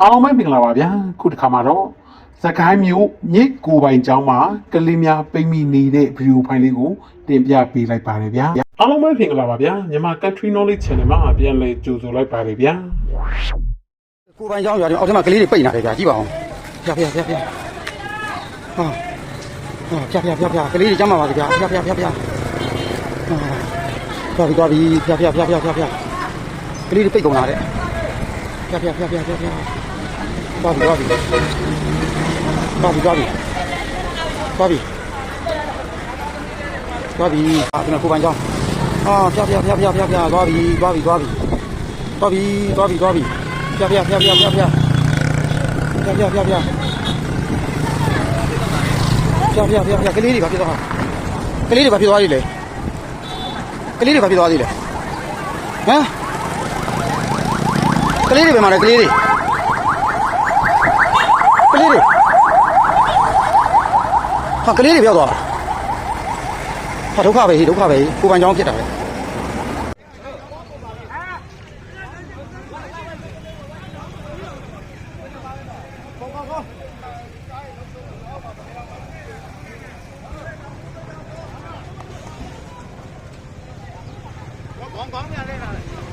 အားလုံးပဲမင်္ဂလာပါဗျာခုတစ်ခါမှာတော့သခိုင်းမျိုးမြစ်ကိုပိုင်ကျောင်းမှာကလေးများပိတ်မိနေတဲ့ဗီဒီယိုဖိုင်လေးကိုတင်ပြပေးလိုက်ပါတယ်ဗျာအားလုံးပဲမင်္ဂလာပါဗျာမြန်မာ Country Knowledge Channel မှာပြန်လည်ကြိုဆိုလိုက်ပါတယ်ဗျာကိုပိုင်ကျောင်းရွာတွေအောက်ထပ်မှာကလေးတွေပိတ်နေတယ်ဗျာကြည့်ပါအောင်ဖျားဖျားဖျားဖျားဟာဟာဖျားဖျားဖျားဖျားကလေးတွေကျမ်းပါပါဗျာဖျားဖျားဖျားဖျားဟာတော်ပြီတော်ပြီဖျားဖျားဖျားဖျားဖျားကလေးတွေပိတ်ကုန်လာတယ်ဖျားဖျားဖျားဖျားဖျား ပါပြီပါပြီပါပြီပါပြီပါပြီသွားပြီအာကျွန်တော်ကိုပိုင်ကြောင်းအာဖျားဖျားဖျားဖျားဖျားဖျားသွားပြီသွားပြီသွားပြီသွားပြီသွားပြီသွားပြီဖျားဖျားဖျားဖျားဖျားဖျားဖျားဖျားဖျားဖျားဖျားဖျားဖျားဖျားကလေးတွေဘာဖြစ်သွားကလေးတွေဘာဖြစ်သွားလိမ့်လဲကလေးတွေဘာဖြစ်သွားလိမ့်လဲဟမ်ကလေးတွေပဲမှာလဲကလေးတွေ 他隔离的比较多，他都跨位，都跨位，不管拥挤的。我讲讲咩咧啦？